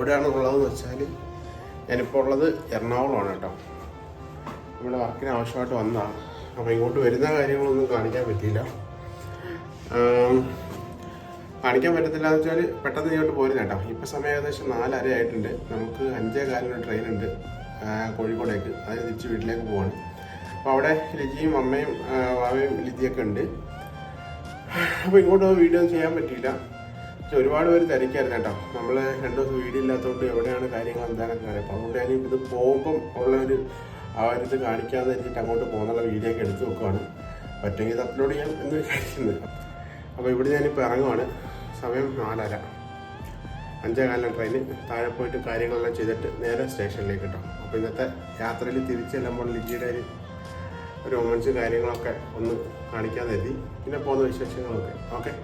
എവിടെയാണ് ഉള്ളതെന്ന് വെച്ചാൽ ഞാനിപ്പോൾ ഉള്ളത് എറണാകുളമാണ് കേട്ടോ. ഇവിടെ വർക്കിന് ആവശ്യമായിട്ട് വന്നതാണ് അപ്പോൾ ഇങ്ങോട്ട് വരുന്ന കാര്യങ്ങളൊന്നും കാണിക്കാൻ പറ്റിയില്ല. കാണിക്കാൻ പറ്റത്തില്ല എന്ന് വെച്ചാൽ പെട്ടെന്ന് ഇങ്ങോട്ട് പോരുന്ന കേട്ടോ. ഇപ്പോൾ സമയം ഏകദേശം നാലര ആയിട്ടുണ്ട്. നമുക്ക് അഞ്ചേ കാലിന് ട്രെയിൻ ഉണ്ട് കോഴിക്കോടേക്ക്. അതിന് തിരിച്ച് വീട്ടിലേക്ക് പോവാണ്. അപ്പോൾ അവിടെ ലിജിയും അമ്മയും വാവയും ലിജിയൊക്കെ ഉണ്ട്. അപ്പോൾ ഇങ്ങോട്ട് വീഡിയോ ചെയ്യാൻ പറ്റിയില്ല. പക്ഷെ ഒരുപാട് പേര് തിരക്കായിരുന്നു കേട്ടോ. നമ്മൾ രണ്ടു ദിവസം വീഡിയോ ഇല്ലാത്തതുകൊണ്ട് എവിടെയാണ് കാര്യങ്ങൾ എന്താണെന്നൊക്കെ അറിയാം അപ്പോൾ അതുകൊണ്ട് ഞാൻ ഇത് പോകുമ്പം ഉള്ള ഒരു ആ ഒരു ഇത് വെച്ചിട്ട് അങ്ങോട്ട് പോകുന്നുള്ള വീഡിയോ ഒക്കെ എടുത്ത് വെക്കുവാണ്. പറ്റുമെങ്കിൽ ഇത് അപ്ലോഡ് ചെയ്യാം എന്ന് വിചാരിക്കുന്നത് അപ്പോൾ ഇവിടെ ഞാനിപ്പോൾ ഇറങ്ങുവാണ്. സമയം നാലര. അഞ്ചേ കാലിന് ട്രെയിന് താഴെ പോയിട്ട് കാര്യങ്ങളെല്ലാം ചെയ്തിട്ട് നേരെ സ്റ്റേഷനിലേക്ക് കിട്ടും. അപ്പോൾ ഇന്നത്തെ യാത്രയിൽ തിരിച്ച് ചെല്ലുമ്പോൾ ലിജിയുടെ ഒരു ഒരു റൊമാൻസ് കാര്യങ്ങളൊക്കെ ഒന്ന് കാണിക്കാൻ എത്തി. പിന്നെ പോകുന്ന വിശേഷങ്ങളൊക്കെ. ഓക്കെ.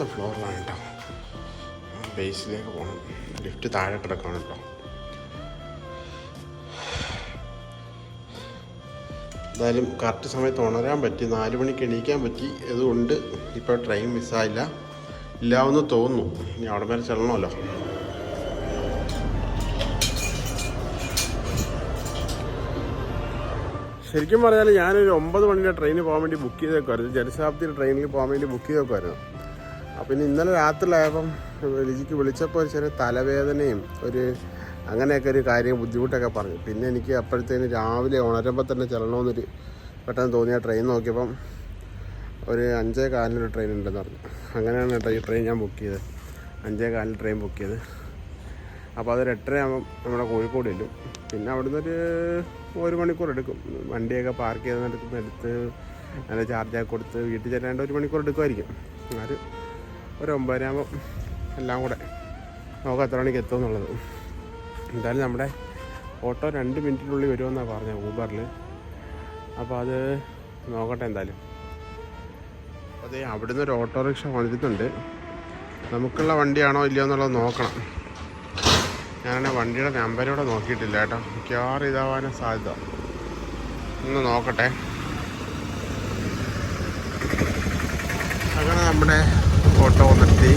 രണ്ടാമത്തെ ഫ്ലോറിലാണ് കേട്ടോ. ബേസിലേക്ക് പോകണം ലിഫ്റ്റ് താഴെ കിടക്കണം കേട്ടോ. എന്തായാലും കറക്റ്റ് സമയത്ത് ഉണരാൻ പറ്റി നാല് മണിക്ക് എണീക്കാൻ പറ്റി. അതുകൊണ്ട് ഇപ്പോൾ ട്രെയിൻ മിസ്സായില്ല ഇല്ലാവെന്ന് തോന്നുന്നു. ഇനി അവിടെ വരെ ചെല്ലണമല്ലോ. ശരിക്കും പറഞ്ഞാൽ ഞാനൊരു ഒമ്പത് മണിയുടെ ട്രെയിനിൽ പോകാൻ വേണ്ടി ബുക്ക് ചെയ്തേക്കുമായിരുന്നു ജനശതാബ്ദിയുടെ ട്രെയിനിൽ പോകാൻ വേണ്ടി ബുക്ക് ചെയ്തേക്കുമായിരുന്നു അപ്പം ഇനി ഇന്നലെ രാത്രിയിലായപ്പം ലിജിക്ക് വിളിച്ചപ്പോൾ ഒരു ചെറിയ തലവേദനയും ഒരു അങ്ങനെയൊക്കെ ഒരു കാര്യം ബുദ്ധിമുട്ടൊക്കെ പറഞ്ഞു. പിന്നെ എനിക്ക് അപ്പോഴത്തേന് രാവിലെ ഉണരുമ്പോൾ തന്നെ ചെല്ലണമെന്നൊരു പെട്ടെന്ന് തോന്നിയ ട്രെയിൻ നോക്കിയപ്പം ഒരു അഞ്ചേ കാലിനൊരു ട്രെയിൻ ഉണ്ടെന്ന് പറഞ്ഞു. അങ്ങനെയാണ് കേട്ടോ ഈ ട്രെയിൻ ഞാൻ ബുക്ക് ചെയ്തത്. അഞ്ചേ കാലിന് ട്രെയിൻ ബുക്ക് ചെയ്ത് അപ്പോൾ അതൊരു എട്ടരയാകുമ്പം നമ്മുടെ കോഴിക്കോട് ചെല്ലും. പിന്നെ അവിടുന്ന് ഒരു ഒരു മണിക്കൂർ എടുക്കും. വണ്ടിയൊക്കെ പാർക്ക് ചെയ്ത് എടുത്ത് ചാർജ് ആക്കി കൊടുത്ത് വീട്ടിൽ ചെല്ലാണ്ട് ഒരു മണിക്കൂർ എടുക്കുമായിരിക്കും. ഒരു ഒരു ഒമ്പതര ആകുമ്പം എല്ലാം കൂടെ നമുക്ക് എത്ര മണിക്ക് എത്തും എന്നുള്ളത്. എന്തായാലും നമ്മുടെ ഓട്ടോ രണ്ട് മിനിറ്റിനുള്ളിൽ വരുമെന്നാണ് പറഞ്ഞത് ഊബറിൽ അപ്പോൾ അത് നോക്കട്ടെ എന്തായാലും. അതെ അവിടുന്ന് ഒരു ഓട്ടോറിക്ഷ വന്നിട്ടുണ്ട് നമുക്കുള്ള വണ്ടിയാണോ ഇല്ലയോ എന്നുള്ളത് നോക്കണം. ഞാനാണെങ്കിൽ വണ്ടിയുടെ നമ്പരോടെ നോക്കിയിട്ടില്ല കേട്ടോ. മിക്കവാറും ഇതാവാനും സാധ്യത. ഒന്ന് നോക്കട്ടെ. അങ്ങനെ നമ്മുടെ ഓട്ടോ നിർത്തി.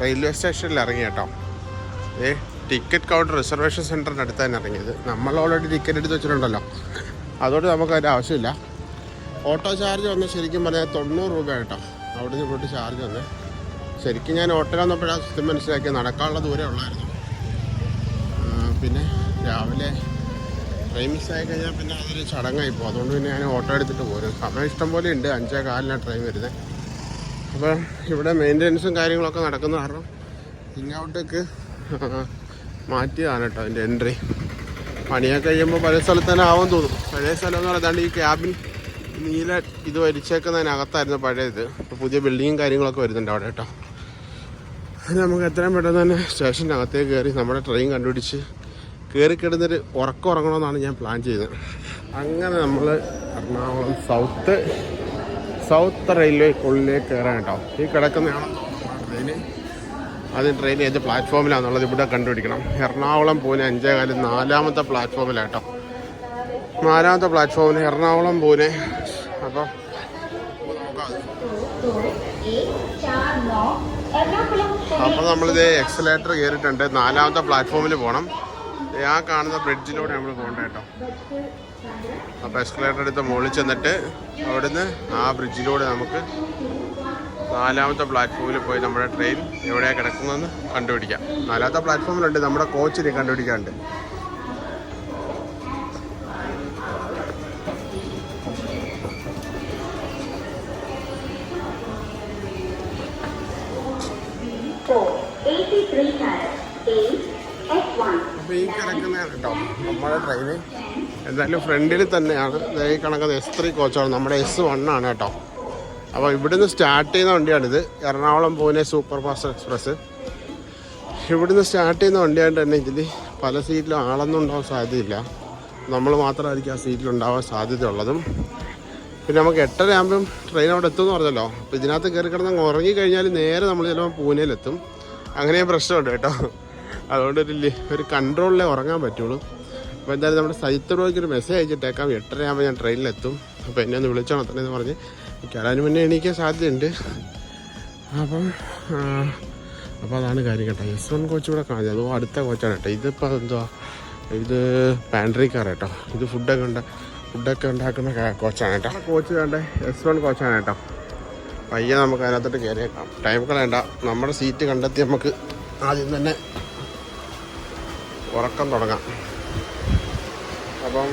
റെയിൽവേ സ്റ്റേഷനിൽ ഇറങ്ങി കേട്ടോ ഏ ടിക്കറ്റ് കൗണ്ടർ റിസർവേഷൻ സെന്ററിന്റെ അടുത്താണ് ഇറങ്ങിയത്. നമ്മൾ ഓൾറെഡി ടിക്കറ്റ് എടുത്ത് വെച്ചിട്ടുണ്ടല്ലോ. അതുകൊണ്ട് നമുക്ക് അതിന്റെ ആവശ്യമില്ല. ഓട്ടോ ചാർജ് വന്ന് ശരിക്കും പറഞ്ഞാൽ തൊണ്ണൂറ് രൂപയാണ് കേട്ടോ. അവിടെ നിന്ന് ഇങ്ങോട്ട് ചാർജ് വന്ന്. ശരിക്കും ഞാൻ ഓട്ടോ വന്നപ്പോഴാണ് സത്യം മനസ്സിലാക്കി നടക്കാനുള്ള ദൂരം ഉള്ളായിരുന്നു. പിന്നെ രാവിലെ ട്രെയിൻ മിസ്സായി കഴിഞ്ഞാൽ പിന്നെ അതൊരു ചടങ്ങായി പോകും അതുകൊണ്ട് പിന്നെ ഞാൻ ഓട്ടോ എടുത്തിട്ട് പോരും സമയം ഇഷ്ടം പോലെ ഉണ്ട്. അഞ്ചേ കാലിനാണ് ട്രെയിൻ വരുന്നത് അപ്പോൾ ഇവിടെ മെയിന്റനൻസും കാര്യങ്ങളൊക്കെ നടക്കുന്ന കാരണം ഇങ്ങോട്ടേക്ക് മാറ്റിയതാണ് കേട്ടോ അതിന്റെ എൻട്രി പണിയൊക്കെ കഴിയുമ്പോൾ പഴയ സ്ഥലത്ത് തന്നെ ആവാൻ തോന്നും. പഴയ സ്ഥലം എന്ന് പറയുന്നത് ഈ ക്യാബിൻ നീല ഇത് വരിച്ചേക്കുന്നതിനകത്തായിരുന്നു പഴയത്. ഇപ്പോൾ പുതിയ ബിൽഡിങ്ങും കാര്യങ്ങളൊക്കെ വരുന്നുണ്ട് അവിടെ കേട്ടോ. നമുക്ക് എത്രയും പെട്ടെന്ന് തന്നെ സ്റ്റേഷന്റെ അകത്തേക്ക് കയറി നമ്മുടെ ട്രെയിൻ കണ്ടുപിടിച്ച് കയറി കിടന്നൊരു ഉറക്കം ഉറങ്ങണമെന്നാണ് ഞാൻ പ്ലാൻ ചെയ്തത്. അങ്ങനെ നമ്മൾ എറണാകുളം സൗത്ത് സൗത്ത് റെയിൽവേ ഉള്ളിലേക്ക് കയറാൻ കേട്ടോ. ഈ കിടക്കുന്നതാണ് ട്രെയിന് അത് ട്രെയിൻ ഏത് പ്ലാറ്റ്ഫോമിലാണെന്നുള്ളത് ഇവിടെ കണ്ടുപിടിക്കണം. എറണാകുളം പൂനെ അഞ്ചേകാൽ നാലാമത്തെ പ്ലാറ്റ്ഫോമിലാട്ടോ നാലാമത്തെ പ്ലാറ്റ്ഫോമിൽ എറണാകുളം പൂനെ. അപ്പോൾ അപ്പോൾ നമ്മളിത് എക്സലേറ്റർ കയറിയിട്ടുണ്ട് നാലാമത്തെ പ്ലാറ്റ്ഫോമിൽ പോകണം ആ കാണുന്ന ബ്രിഡ്ജിലൂടെ നമ്മൾ പോകണ്ട കേട്ടോ. അപ്പോൾ എക്സലേറ്റർ എടുത്ത് മുകളിൽ ചെന്നിട്ട് അവിടുന്ന് ആ ബ്രിഡ്ജിലൂടെ നമുക്ക് നാലാമത്തെ പ്ലാറ്റ്ഫോമിൽ പോയി നമ്മുടെ ട്രെയിൻ എവിടെയാണ് കിടക്കുന്നതെന്ന് കണ്ടുപിടിക്കാം. നാലാമത്തെ പ്ലാറ്റ്ഫോമിലുണ്ട് നമ്മുടെ കോച്ചിനെ കണ്ടുപിടിക്കാണ്ട് നമ്മുടെ ട്രെയിന് എന്തായാലും ഫ്രണ്ടിൽ തന്നെയാണ്. ദേ ഈ കണക്കുന്ന എസ് ത്രീ കോച്ചാണ് നമ്മുടെ എസ് വൺ ആണ് കേട്ടോ. അപ്പോൾ ഇവിടുന്ന് സ്റ്റാർട്ട് ചെയ്യുന്ന വണ്ടിയാണിത്. Ernakulam Pune super fast express ഇവിടുന്ന് സ്റ്റാർട്ട് ചെയ്യുന്ന വണ്ടിയായിട്ട് തന്നെ ഇതിൽ പല സീറ്റിലും ആളൊന്നും ഉണ്ടാവാൻ സാധ്യതയില്ല. നമ്മൾ മാത്രമായിരിക്കും ആ സീറ്റിൽ ഉണ്ടാവാൻ സാധ്യതയുള്ളതും. പിന്നെ നമുക്ക് എട്ടര ആകുമ്പം ട്രെയിൻ അവിടെ എത്തുമെന്ന് പറഞ്ഞല്ലോ. അപ്പോൾ ഇതിനകത്ത് കയറി കിടന്ന് ഉറങ്ങി കഴിഞ്ഞാൽ നേരെ നമ്മൾ ചിലപ്പോൾ പൂനെയിലെത്തും. അങ്ങനെ പ്രശ്നമുണ്ട് കേട്ടോ. അതുകൊണ്ട് ഒരു ഒരു കൺട്രോളിലേ ഉറങ്ങാൻ പറ്റുള്ളൂ. അപ്പോൾ എന്തായാലും നമ്മുടെ സൈത്തറോയ്ക്ക് ഒരു മെസ്സേജ് അയച്ചിട്ടേക്കാം. എട്ടരയാകുമ്പോൾ ഞാൻ ട്രെയിനിലെത്തും അപ്പോൾ എന്നെ ഒന്ന് വിളിച്ചോണം തന്നെ എന്ന് പറഞ്ഞ് കയറാനും മുന്നേ എണീക്കാൻ സാധ്യതയുണ്ട്. അപ്പം അപ്പോൾ അതാണ് കാര്യം കേട്ടോ. എസ് വൺ കോച്ച് ഇവിടെ കാണാം. അതോ അടുത്ത കോച്ചാണ് കേട്ടോ. ഇതിപ്പോൾ എന്തുവാ? ഇത് പാൻട്രി കാർ കേട്ടോ. ഇത് ഫുഡൊക്കെ ഉണ്ട് ഫുഡൊക്കെ ഉണ്ടാക്കുന്ന കോച്ചാണ് കേട്ടോ. കോച്ച് വേണ്ട? എസ് വൺ കോച്ചാണ് കേട്ടോ. പയ്യെ നമുക്ക് അതിനകത്തോട്ട് കയറിയേക്കാം ടൈം കളയണ്ട നമ്മുടെ സീറ്റ് കണ്ടെത്തി നമുക്ക് ആദ്യം തന്നെ ഉറക്കം തുടങ്ങാം. അപ്പം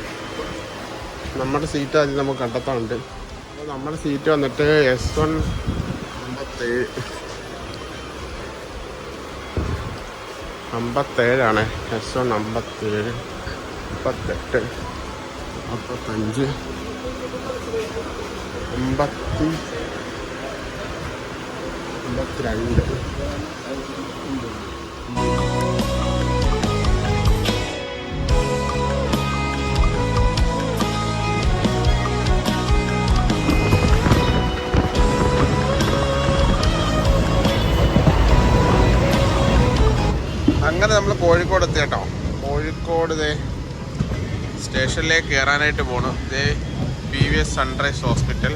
നമ്മുടെ സീറ്റ് ആദ്യം നമുക്ക് കണ്ടെത്താനുണ്ട്. അപ്പോൾ നമ്മുടെ സീറ്റ് വന്നിട്ട് എസ് വൺ അമ്പത്തേഴ്. അമ്പത്തേഴാണ്. എസ് വൺ അമ്പത്തേഴ്. മുപ്പത്തെട്ട് മുപ്പത്തഞ്ച് അമ്പത്തി അമ്പത്തിരണ്ട്. അങ്ങനെ നമ്മൾ കോഴിക്കോട് എത്തി കേട്ടോ. കോഴിക്കോട് ദേ സ്റ്റേഷനിലേക്ക് കയറാനായിട്ട് പോണു. ദേ P V S Sunrise Hospital.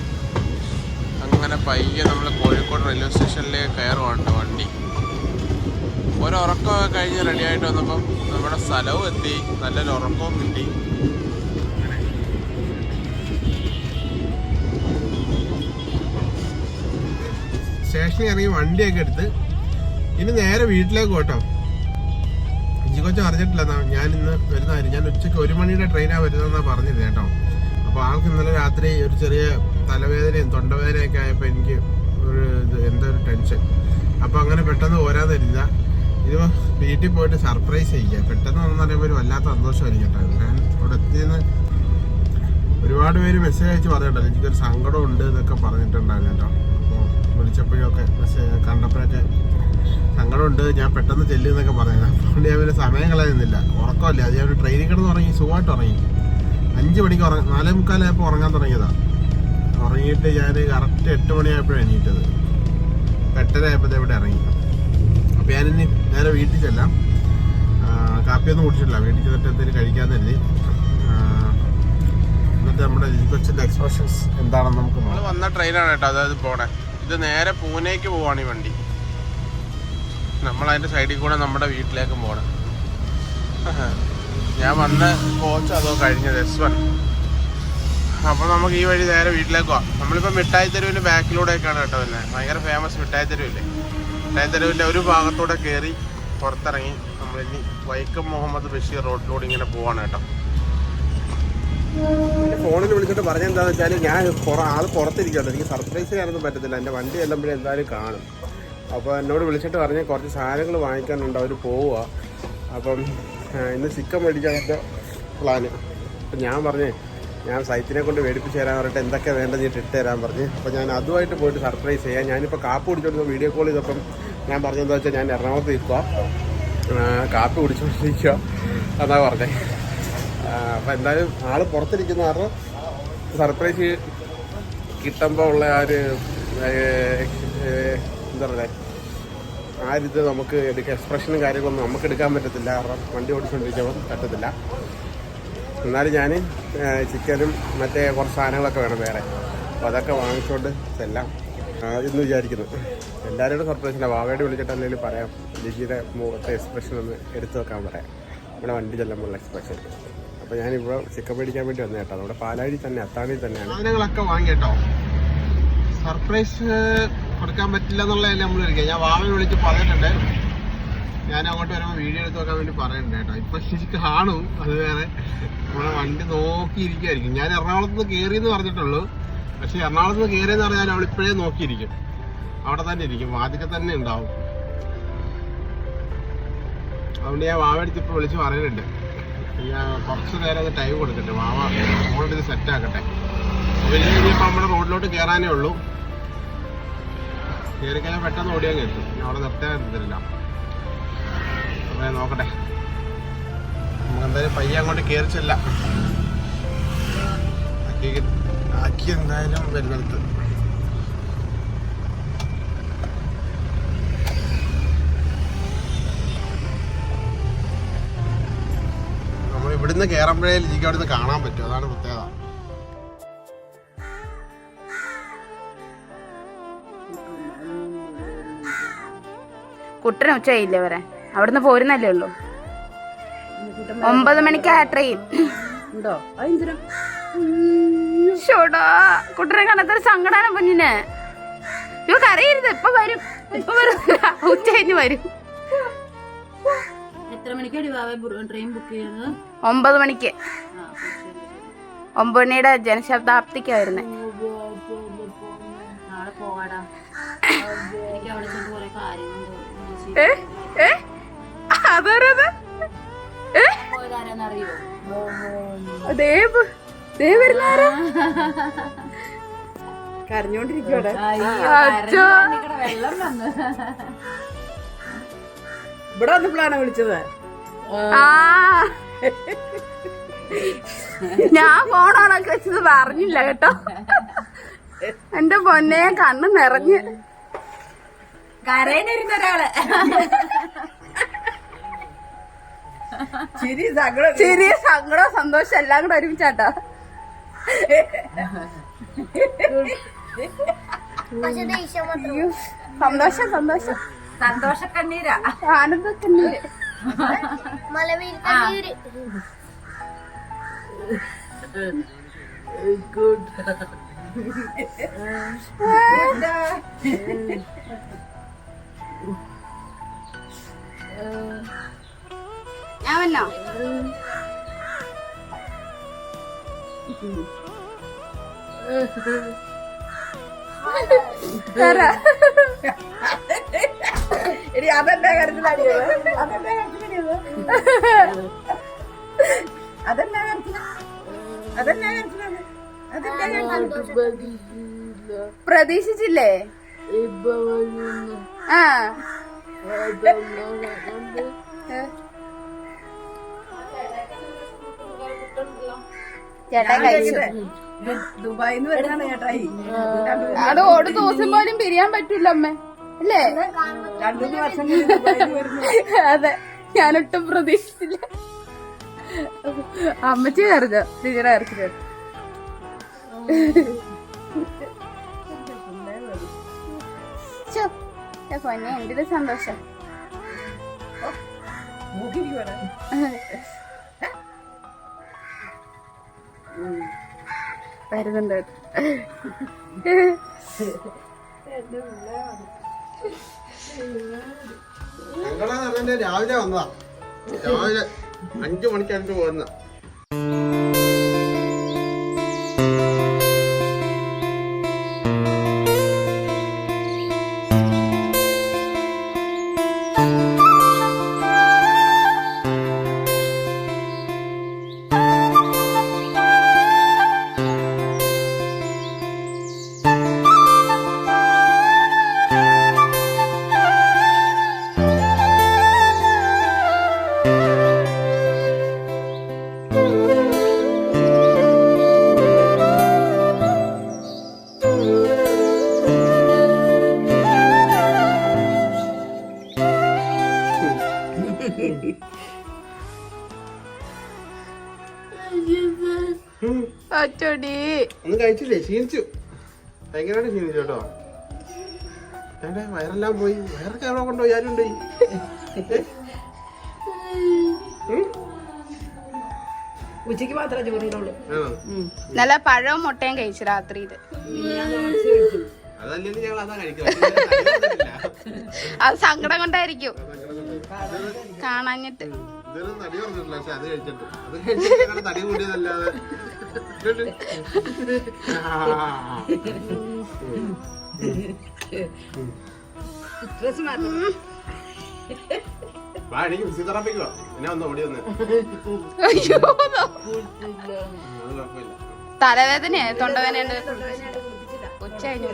അങ്ങനെ പയ്യെ നമ്മൾ കോഴിക്കോട് റെയിൽവേ സ്റ്റേഷനിലേക്ക് ട്ടോ വണ്ടി. ഒരു ഉറക്കമൊക്കെ കഴിഞ്ഞ് റെഡി ആയിട്ട് വന്നപ്പം നമ്മുടെ സ്ഥലവും എത്തി. നല്ലൊരു ഉറക്കവും കിട്ടി. സ്റ്റേഷനിൽ ഇറങ്ങി വണ്ടിയൊക്കെ എടുത്ത് ഇനി നേരെ വീട്ടിലേക്ക് പോട്ടോ. ഇഞ്ചി കൊച്ചു അറിഞ്ഞിട്ടില്ല ഞാൻ ഇന്ന് വരുന്നതായിരുന്നു ഞാൻ ഉച്ചയ്ക്ക് ഒരു മണിയുടെ ട്രെയിനാണ് വരുന്നതെന്നാണ് പറഞ്ഞിരുന്നത് കേട്ടോ. അപ്പോൾ ആൾക്ക് ഇന്നലെ രാത്രി ഒരു ചെറിയ തലവേദനയും തൊണ്ടവേദനയൊക്കെ ആയപ്പോൾ എനിക്ക് ഒരു എന്തോ ഒരു ടെൻഷൻ അപ്പോൾ അങ്ങനെ പെട്ടെന്ന് പോരാതിരുന്ന ഇത് വീട്ടിൽ പോയിട്ട് സർപ്രൈസ് ചെയ്യുക പെട്ടെന്ന് വന്നു പറയുമ്പോൾ ഒരു വല്ലാത്ത സന്തോഷമായിരിക്കും കേട്ടോ. ഞാൻ അവിടെ എത്തിയെന്ന് ഒരുപാട് പേര് മെസ്സേജ് അയച്ച് പറഞ്ഞിട്ടുണ്ടല്ലോ എനിക്കൊരു സങ്കടമുണ്ട് എന്നൊക്കെ പറഞ്ഞിട്ടുണ്ടായിരുന്നു കേട്ടോ. അപ്പോൾ വിളിച്ചപ്പോഴൊക്കെ മെസ്സേജ് കണ്ടപ്പോഴൊക്കെ സങ്കടമുണ്ട് ഞാൻ പെട്ടെന്ന് ചെല്ലുന്നൊക്കെ പറഞ്ഞത്. അതുകൊണ്ട് ഞാൻ പിന്നെ സമയം കളയുന്നില്ല. ഉറക്കമല്ല. അത് ഞാൻ ട്രെയിനിൽ കിടന്ന് ഉറങ്ങി സുഖമായിട്ട് ഉറങ്ങി. അഞ്ച് മണിക്ക് ഉറങ്ങി നാലേ മുക്കാലായപ്പോൾ ഉറങ്ങാൻ തുടങ്ങിയതാണ് ഉറങ്ങിയിട്ട് ഞാൻ കറക്റ്റ് എട്ട് മണിയായപ്പോഴാണ് എണീറ്റത്. എട്ടര ആയപ്പോൾ ഇവിടെ ഇറങ്ങി. അപ്പോൾ ഞാനിനി നേരെ വീട്ടിൽ ചെല്ലാം. കാപ്പിയൊന്നും കുടിച്ചിട്ടില്ല. വീട്ടിൽ ചെന്നിട്ട് എന്തെങ്കിലും കഴിക്കാൻ ആ, എന്നിട്ട് നമ്മുടെ കൊച്ചിന്റെ എക്സ്പ്രഷൻസ് എന്താണെന്ന് നമുക്ക് നമ്മൾ വന്ന ട്രെയിനാണ് കേട്ടോ. അതായത് പോണേ. ഇത് നേരെ പൂനെക്ക് പോവാണ് ഈ വണ്ടി. നമ്മൾ അതിന്റെ സൈഡിൽ കൂടെ നമ്മുടെ വീട്ടിലേക്ക് പോകണം ഞാൻ വന്ന കോച്ച് അതോ കഴിഞ്ഞത് എസ് വൺ അപ്പോൾ നമുക്ക് ഈ വഴി നേരെ വീട്ടിലേക്ക് പോവാം. നമ്മളിപ്പോൾ മിഠായി തെരുവിന്റെ ബാക്കിലൂടെയൊക്കെയാണ് കേട്ടോ പിന്നെ ഭയങ്കര ഫേമസ് മിഠായി തെരുവില്ലേ മിഠായി തെരുവിന്റെ ഒരു ഭാഗത്തൂടെ കയറി പുറത്തിറങ്ങി നമ്മളിനി വൈക്കം മുഹമ്മദ് ബഷീർ റോഡിലൂടെ ഇങ്ങനെ പോവാണ് കേട്ടോ. ഫോണിൽ വിളിച്ചിട്ട് പറഞ്ഞെന്താണെന്ന് വെച്ചാൽ ഞാൻ പുറ പുറത്തിരിക്കട്ടോ എനിക്ക് സർപ്രൈസ് ചെയ്യാനൊന്നും പറ്റത്തില്ല. എന്റെ വണ്ടി ചെല്ലുമ്പോഴേ എന്തായാലും കാണും. അപ്പോൾ എന്നോട് വിളിച്ചിട്ട് പറഞ്ഞ് കുറച്ച് സാധനങ്ങൾ വാങ്ങിക്കാനുണ്ട് അവർ പോവുക. അപ്പം ഇന്ന് ചിക്കൻ മേടിക്കാനൊക്കെ പ്ലാന് അപ്പം ഞാൻ പറഞ്ഞേ ഞാൻ സൈറ്റിനെ കൊണ്ട് മേടിപ്പിച്ച് തരാൻ പറഞ്ഞിട്ട് എന്തൊക്കെ വേണ്ടത് ഞാൻ ഇട്ട് തരാൻ പറഞ്ഞ്. അപ്പോൾ ഞാൻ അതുമായിട്ട് പോയിട്ട് സർപ്രൈസ് ചെയ്യാം. ഞാനിപ്പോൾ കാപ്പ് കുടിച്ചോണ്ട് വീഡിയോ കോൾ ചെയ്തപ്പം ഞാൻ പറഞ്ഞതെന്ന് വെച്ചാൽ ഞാൻ എറണാകുളത്ത് നിൽക്കുക കാപ്പി കുടിച്ചുകൊണ്ടിരിക്കുക എന്നാ പറഞ്ഞേ. അപ്പം എന്തായാലും ആൾ പുറത്തിരിക്കുന്ന കാരണം സർപ്രൈസ് കിട്ടുമ്പോൾ ഉള്ള ആ ഒരു എന്താ പറയുക? ആ ഇത് നമുക്ക് എടുക്കാൻ എക്സ്പ്രഷനും കാര്യങ്ങളൊന്നും നമുക്ക് എടുക്കാൻ പറ്റത്തില്ല. കാരണം വണ്ടി ഓടിച്ചുകൊണ്ടിരിക്കുമ്പോൾ പറ്റത്തില്ല. എന്നാലും ഞാൻ ചിക്കനും മറ്റേ കുറച്ച് സാധനങ്ങളൊക്കെ വേണം വേറെ. അപ്പോൾ അതൊക്കെ വാങ്ങിച്ചുകൊണ്ട് ചെല്ലാം. എന്ന് വിചാരിക്കുന്നു. എല്ലാവരോടും സർപ്രൈസില്ല വാവയോട് വിളിച്ചിട്ട് അല്ലെങ്കിൽ പറയാം. ലിജിയുടെ മുഖത്തെ എക്സ്പ്രഷൻ ഒന്ന് എടുത്തു വെക്കാൻ പറയാം. നമ്മുടെ വണ്ടി ചെല്ലുമ്പോഴുള്ള എക്സ്പ്രഷൻ അപ്പോൾ ഞാനിപ്പോൾ ചിക്കൻ മേടിക്കാൻ വേണ്ടി വന്നു കേട്ടോ. നമ്മുടെ പാലാഴി തന്നെ അത്താണി തന്നെയാണ്. സാധനങ്ങളൊക്കെ വാങ്ങി കേട്ടോ സർപ്രൈസ് കൊടുക്കാൻ പറ്റില്ല എന്നുള്ളതല്ലേ നമ്മൾ ഇരിക്കുക ഞാൻ വാവനെ വിളിച്ച് പറഞ്ഞിട്ടുണ്ട്. ഞാൻ അങ്ങോട്ട് വരുമ്പോൾ വീഡിയോ എടുത്ത് നോക്കാൻ വേണ്ടി പറയുന്നുണ്ട് കേട്ടോ. ഇപ്പൊ ശരിക്കും കാണും. അത് വേറെ നമ്മളെ വണ്ടി നോക്കിയിരിക്കുമായിരിക്കും ഞാൻ എറണാകുളത്ത് നിന്ന് എന്ന് പറഞ്ഞിട്ടുള്ളൂ. പക്ഷെ എറണാകുളത്ത് നിന്ന് കയറിയെന്ന് പറഞ്ഞാൽ അവൾ ഇപ്പോഴേ നോക്കിയിരിക്കും. അവിടെ തന്നെ ഇരിക്കും. വാതിക്കെ തന്നെ ഉണ്ടാവും. അതുകൊണ്ട് ഞാൻ വാവ എടുത്ത് ഇപ്പോൾ വിളിച്ച് പറയുന്നുണ്ട്. ഞാൻ കുറച്ച് നേരം അത് ടൈം കൊടുക്കട്ടെ. വാവ ഫോണിട്ട് ഇത് സെറ്റ് ആക്കട്ടെ. വലിയ ഇനി ഇനിയിപ്പോൾ നമ്മുടെ റോഡിലോട്ട് കയറാനേ ഉള്ളൂ. കയറി കഴിഞ്ഞാൽ പെട്ടെന്ന് ഓടിയാൻ കയറ്റും ഞാൻ അവിടെ നിർത്താൻ എടുത്തില്ല അപ്പൊ നോക്കട്ടെ. നമുക്ക് എന്തായാലും പയ്യെ അങ്ങോട്ട് കയറിച്ചില്ല ആക്കി എന്തായാലും വരുന്നിടത്ത് ഇവിടുന്ന് കയറുമ്പോഴേ ലിജിക്ക് അവിടുന്ന് കാണാൻ പറ്റും. അതാണ് പ്രത്യേകത. കുട്ടന് കഴിയില്ലേ വരെ അവിടുന്ന് പോരുന്നല്ലേ ഉള്ളൂ. ഒമ്പത് മണിക്കാ ട്രെയിൻ ഉണ്ടോ? കുട്ടനെ കണ്ടത്തൊരു സങ്കടാണ് പൊന്നിന് ഇവക്ക് അറിയരുത് ഇപ്പൊ വരും. ഇപ്പൊ വരും. ഉച്ച കഴിഞ്ഞ് വരും. എത്ര മണിക്കാണ് ട്രെയിൻ ബുക്ക് ചെയ്യുന്നത്? ഒമ്പത് മണിക്ക്. ആ. ഒമ്പത് മണിയുടെ ജനശതാബ്ദിക്കാ വരുന്നത് നാളെ പോവാടാ എനിക്ക് അവിടെ ചെന്ന് കുറെ കാര്യങ്ങളുണ്ട് ഏ? ഏ? അതാരത്? ഏ? പോയതാരെന്നറിയോ ദേവ് ദേവ് വരുന്നാരാ? കരഞ്ഞോണ്ടിരിക്കോടെ അച്ഛോ. വെള്ളം വന്ന്. ഇവിടെ വന്നപ്പോഴാണ് വിളിച്ചത്? ആ. ഞാൻ ഫോൺ ഓണാക്കി വെച്ചത് പറഞ്ഞില്ല കേട്ടോ. എന്റെ പൊന്നെ കണ്ണ് നിറഞ്ഞ്. കരയിലിരുന്ന ഒരാൾ ചിരി സങ്കടം. ചിരി സങ്കടം സന്തോഷം എല്ലാം കൂടെ ഒരുമിച്ചാട്ടോ. സന്തോഷം സന്തോഷം. സന്തോഷ കണ്ണീരാ. ആനന്ദ കണ്ണീര്. ഞാൻ തരാ എടി അതെന്നാ കരച്ചിലടിയത് അതെന്നാ കരച്ചിലടിയത് അതെന്നാ കരച്ചില അതെന്നാ കരച്ചിലാണ് അതെന്നാ പ്രതീക്ഷിച്ചില്ലേ? ആ. ചേട്ടാ കഴിച്ചു. ദുബായിന്ന് വരുന്നതാണ് ചേട്ടായി അത് ഓട് ദിവസം പോലും പിരിയാൻ പറ്റൂല അമ്മ. അല്ലേ? രണ്ടു വർഷം അതെ. ഞാനൊട്ടും പ്രതീക്ഷിച്ചില്ല. അമ്മച്ചി കറിഞ്ഞോ ടീച്ചറെ കറിച്ചിട്ട് പൊന്നെ എന്തൊരു സന്തോഷം. വരുന്നുണ്ട്. രാവിലെ വന്നതാ. രാവിലെ അഞ്ചു മണിക്കാണ് പോകുന്ന കഴിച്ചില്ലേ ക്ഷീണിച്ചു ഭയങ്കരമായിട്ട് ക്ഷീണിച്ചു കേട്ടോ. വേണ്ട വയറെല്ലാം പോയി. വയറൊക്കെ അവിടെ കൊണ്ടുപോയി ആരുണ്ട്? ഉച്ചയ്ക്ക് മാത്രമേ ജോലിയിലുള്ളൂ നല്ല പഴവും മുട്ടയും കഴിച്ചു രാത്രി ഇത്. അതാ സങ്കടം കൊണ്ടായിരിക്കും. കാണാഞ്ഞിട്ട്. അത് കഴിച്ചിട്ടുണ്ട് അത് കഴിച്ചിട്ട് തടി കൂടിയതല്ലാതെ. ഡ്രസ് മാറ്റി വാ എനിക്ക് ഫിസിയോതെറാപ്പിക്കോ എന്നെ ഒന്ന് ഓടി വന്ന്. അയ്യോ തൊണ്ടവേദനയുണ്ട്. ഉച്ച കഴിഞ്ഞ്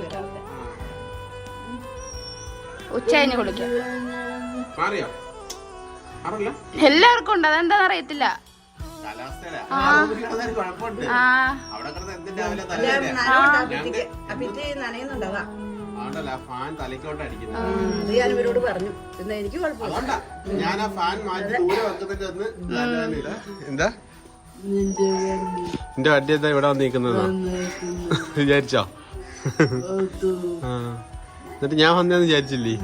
ഉച്ച കഴിഞ്ഞ് മാറില്ല? എല്ലാവർക്കും ഉണ്ട് അതെന്താന്ന് അറിയത്തില്ല. ഫാൻ തലയ്ക്കോട്ട് അടിക്കുന്നത് ഞാൻ ഇവരോട് പറഞ്ഞു. എന്നാ എനിക്ക് കുഴപ്പമില്ല. ഞാൻ ആ ഫാൻ മാറ്റി ദൂരെ എന്താ? എന്റെ വണ്ടി എന്താ ഇവിടെ വന്നിരിക്കുന്നത്? വിചാരിച്ചോ. എന്നിട്ട് ഞാൻ വന്നു വിചാരിച്ചില്ലേ?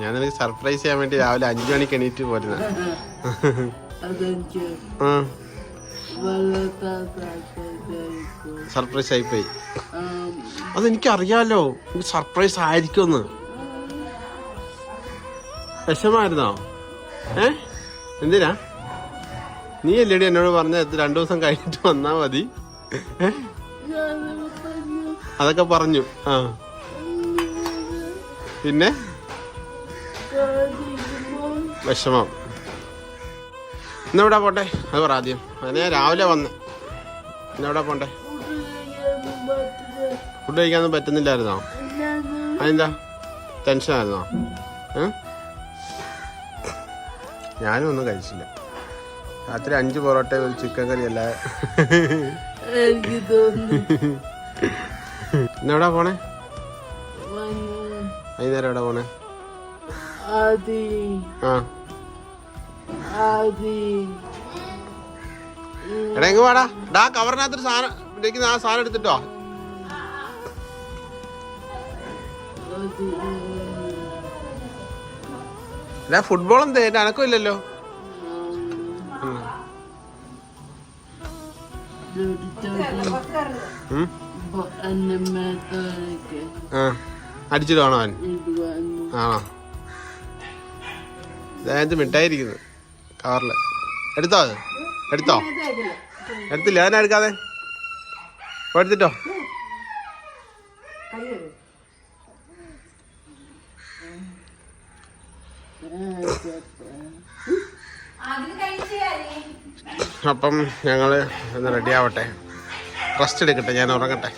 ഞാൻ നിനക്ക് സർപ്രൈസ് ചെയ്യാൻ വേണ്ടി രാവിലെ അഞ്ചു മണിക്ക് എണീറ്റ് പോരുന്ന സർപ്രൈസ് ആയിപ്പോയി. അതെനിക്കറിയാലോ. സർപ്രൈസ് ആയിരിക്കുമെന്ന്. വിഷമായിരുന്നോ ഏ? എന്തിനാ? നീ അല്ലേടി എന്നോട് പറഞ്ഞ രണ്ടു ദിവസം കഴിഞ്ഞിട്ട് വന്നാ മതി. അതൊക്കെ പറഞ്ഞു. ആ. പിന്നെ? വിഷമം. ഇന്നെവിടാ പോട്ടെ അത് പറ ആദ്യം. അത് ഞാൻ രാവിലെ വന്ന്. ഇന്നെവിടാ പോണ്ടേ? ഫുഡ് കഴിക്കാനൊന്നും പറ്റുന്നില്ലായിരുന്നോ? അതെന്താ? ടെൻഷനായിരുന്നോ? ഞാനും ഒന്നും കഴിച്ചില്ല. രാത്രി അഞ്ച് പൊറോട്ട ഒരു ചിക്കൻ കറി അല്ല ഇന്നെവിടാ പോണേ? വൈകുന്നേരം എവിടെ പോണേ? ആ. ആദി. എടാ എങ്ങ് വാടാ. ഡാ കവറിനകത്തൊരു സാധനം ഇരിക്കുന്ന ആ സാധനം എടുത്തിട്ടോ. എടാ ഫുട്ബോൾ എന്തേ? അനക്കം ഇല്ലല്ലോ. അടിച്ചിടുവാണോ അവൻ. ആണോ? ഇതായത് മിഠായിരിക്കുന്നു കവറിൽ എടുത്തോ അത്? എടുത്തോ? എടുത്തില്ല. അതിനെ എടുക്കാതെ? എടുത്തിട്ടോ? അപ്പം ഞങ്ങൾ ഒന്ന് റെഡി ആവട്ടെ. റെസ്റ്റ് എടുക്കട്ടെ. ഞാൻ ഉറങ്ങട്ടെ.